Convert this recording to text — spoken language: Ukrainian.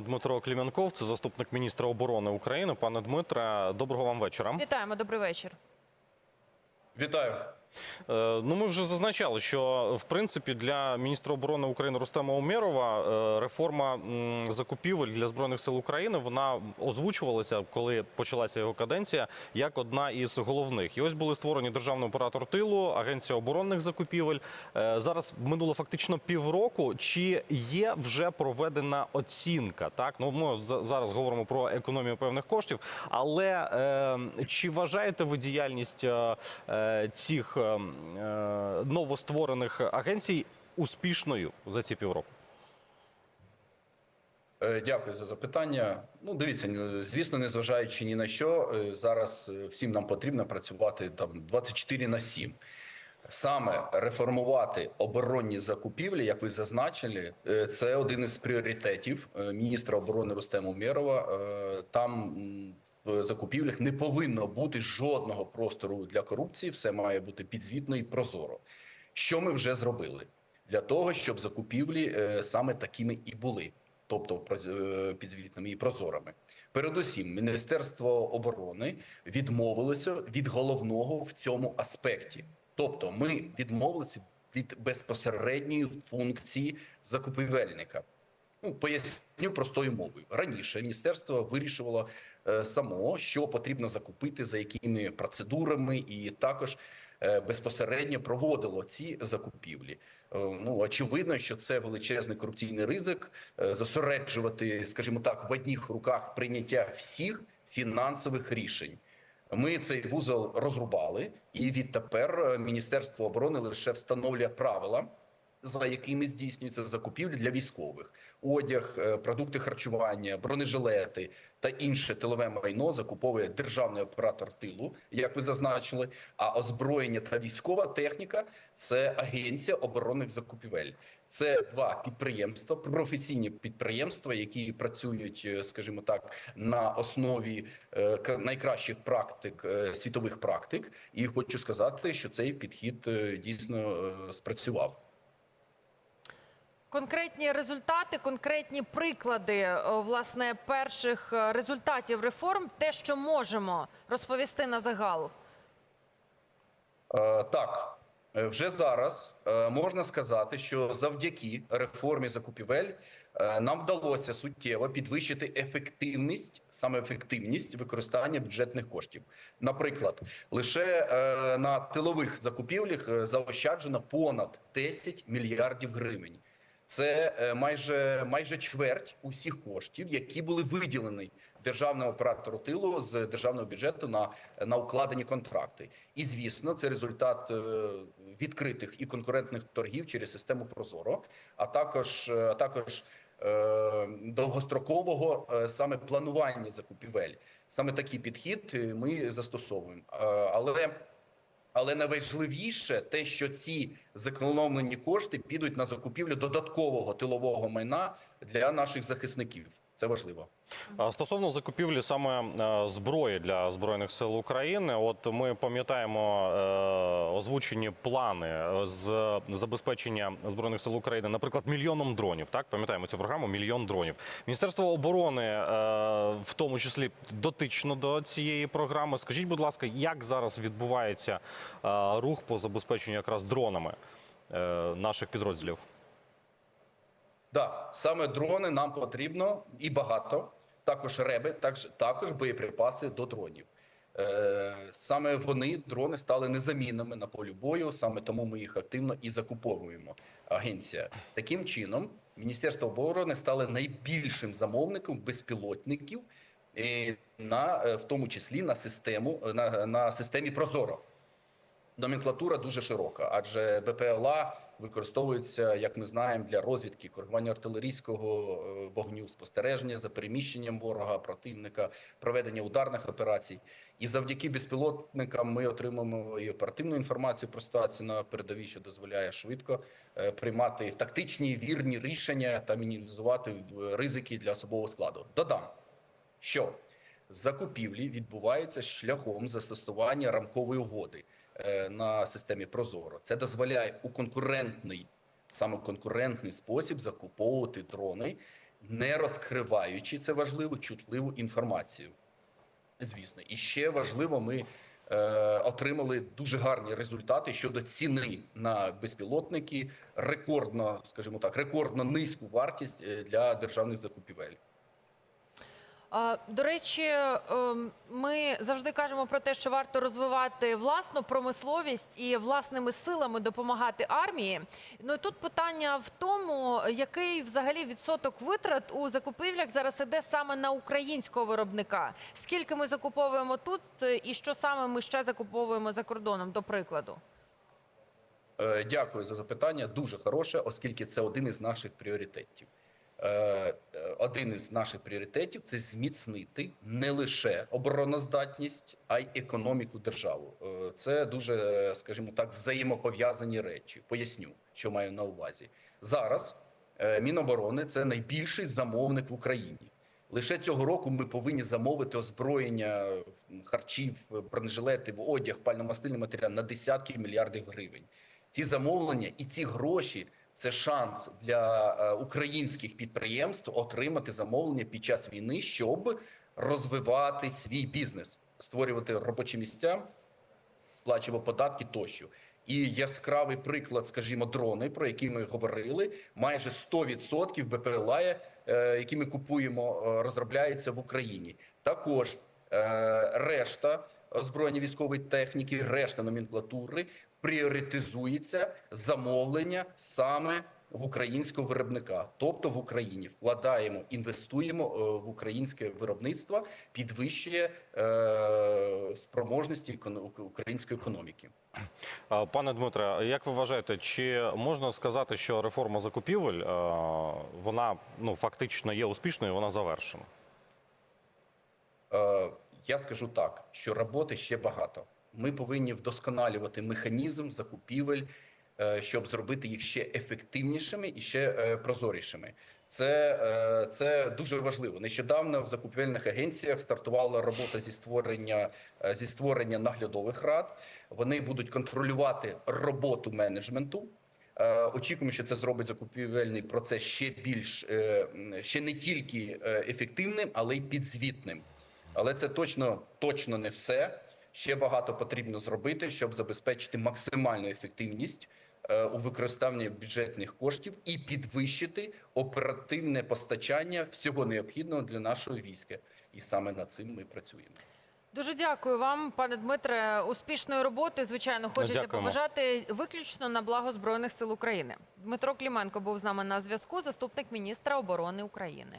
Дмитро Кліменков, це заступник міністра оборони України. Пане Дмитре, доброго вам вечора. Вітаємо, добрий вечір. Вітаю. Е, Ну, ми вже зазначали, що в принципі для міністра оборони України Рустема Умєрова е, реформа закупівель для збройних сил України вона озвучувалася, коли почалася його каденція, як одна із головних. І ось були створені державний оператор тилу, агенція оборонних закупівель. Е, Зараз минуло фактично півроку. Чи є вже проведена оцінка? Так, ну ми за- зараз говоримо про економію певних коштів, але чи вважаєте ви діяльність цих новостворених агенцій успішною за ці півроку? Е, Дякую за запитання. Ну, дивіться, е, звісно, незважаючи ні на що, е, зараз е, всім нам потрібно працювати там 24 на 7. Саме реформувати оборонні закупівлі, як ви зазначили, е, це один із пріоритетів е, міністра оборони Рустема Умєрова. Е, Там в закупівлях не повинно бути жодного простору для корупції. Все має бути підзвітно і прозоро. Що ми вже зробили для того, щоб закупівлі е, саме такими і були, тобто е, підзвітними і прозорими. Передусім, Міністерство оборони відмовилося від головного в цьому аспекті. Тобто, ми відмовилися від безпосередньої функції закупівельника. Ну, поясню простою мовою. Раніше міністерство вирішувало е, само, що потрібно закупити, за якими процедурами, і також е, безпосередньо проводило ці закупівлі. Е, ну очевидно, що це величезний корупційний ризик е, зосереджувати, скажімо так, в одних руках прийняття всіх фінансових рішень. Ми цей вузол розрубали, і відтепер е, Міністерство оборони лише встановлює правила, за якими здійснюються закупівлі для військових: одяг, е, продукти харчування, бронежилети та інше тилове майно закуповує державний оператор тилу, як ви зазначили. А озброєння та військова техніка це агенція оборонних закупівель. Це два підприємства, професійні підприємства, які працюють, е, скажімо так, на основі е, найкращих практик світових практик. І хочу сказати, що цей підхід дійсно спрацював. Конкретні результати, конкретні приклади власне перших е, результатів реформ, те, що можемо розповісти на загал. Е, Так, е, вже зараз е, можна сказати, що завдяки реформі закупівель е, нам вдалося суттєво підвищити ефективність, саме ефективність використання бюджетних коштів. Наприклад, лише е, на тилових закупівлях е, заощаджено понад 10 мільярдів гривень. Це е, майже майже чверть усіх коштів, які були виділені державному оператору тилу з державного бюджету на, на укладені контракти. І звісно, це результат е, відкритих і конкурентних торгів через систему Прозоро, а також е, а також довгострокового саме планування закупівель. Саме такий підхід ми застосовуємо. Але але найважливіше те, що ці зекономлені кошти підуть на закупівлю додаткового тилового майна для наших захисників. Це важливо. Стосовно закупівлі саме е, зброї для збройних сил України, от ми пам'ятаємо е, озвучені плани е, з забезпечення збройних сил України, наприклад, мільйоном дронів. Так пам'ятаємо цю програму мільйон дронів. Міністерство оборони, в тому числі, дотично до цієї програми. Скажіть, будь ласка, як зараз відбувається рух по забезпеченню якраз дронами наших підрозділів? Да, саме дрони нам потрібно і багато. Також реби, також, також боєприпаси до дронів. Е, саме вони, дрони, стали незамінними на полі бою. Саме тому ми їх активно і закуповуємо. Агенція таким чином, Міністерство оборони стало найбільшим замовником безпілотників, е, на е, в тому числі на систему на, на системі Прозоро. Номенклатура дуже широка, адже БПЛА використовується, як ми знаємо, для розвідки, коригування артилерійського е, вогню, спостереження за переміщенням ворога, противника, проведення ударних операцій. І завдяки безпілотникам ми отримуємо і оперативну інформацію про ситуацію на передовій, що дозволяє швидко е, приймати тактичні вірні рішення та мінімізувати в- ризики для особового складу. Додам, що закупівлі відбуваються шляхом застосування рамкової угоди е, на системі Прозоро. Це дозволяє у конкурентний, саме конкурентний спосіб закуповувати дрони не розкриваючи це важливо чутливу інформацію. Звісно, і ще важливо, ми е, отримали дуже гарні результати щодо ціни на безпілотники, рекордно, скажімо так, рекордно низьку вартість е, для державних закупівель. До речі, ем, ми завжди кажемо про те, що варто розвивати власну промисловість і власними силами допомагати армії. Ну тут питання в тому, який взагалі відсоток витрат у закупівлях зараз іде саме на українського виробника. Скільки ми закуповуємо тут, е, і що саме ми ще закуповуємо за кордоном, до прикладу. Е, Дякую за запитання. Дуже хороше, оскільки це один із наших пріоритетів. Е, е, Один із наших пріоритетів це зміцнити не лише обороноздатність, а й економіку державу. Е, Це дуже, скажімо так, взаємопов'язані речі. Поясню, що маю на увазі. Зараз Міноборони це найбільший замовник в Україні. Лише цього року ми повинні замовити озброєння харчів, бронежилети, одяг, пальномастильний матеріал на десятки мільярдів гривень. Ці замовлення і ці гроші це шанс для е, українських підприємств отримати замовлення під час війни, щоб розвивати свій бізнес, створювати робочі місця, сплачувати податки тощо. І яскравий приклад, скажімо, дрони, про які ми говорили, майже 100% БПЛА, е, які ми купуємо, е, розробляється в Україні. Також решта озброєння військової техніки, решта номенклатури пріоритизується замовлення саме в українського виробника, тобто в Україні вкладаємо, інвестуємо е, в українське виробництво, підвищує е, спроможності української економіки. Пане Дмитре, як ви вважаєте, чи можна сказати, що реформа закупівель е, вона ну фактично є успішною, вона завершена? Е, Я скажу так, що роботи ще багато. Ми повинні вдосконалювати механізм закупівель, е, щоб зробити їх ще ефективнішими і ще е, прозорішими. Це, е, це дуже важливо. Нещодавно в закупівельних агенціях стартувала робота зі створення зі створення наглядових рад. Вони будуть контролювати роботу менеджменту. Очікуємо, що це зробить закупівельний процес ще більш ще не тільки ефективним, але й підзвітним. Але це точно точно не все. Ще багато потрібно зробити, щоб забезпечити максимальну ефективність е, у використанні бюджетних коштів і підвищити оперативне постачання всього необхідного для нашого війська. І саме над цим ми працюємо. Дуже дякую вам, пане Дмитре. Успішної роботи. Звичайно, хочеться Дякуємо. побажати виключно на благо Збройних сил України. Дмитро Кліменко був з нами на зв'язку, заступник міністра оборони України.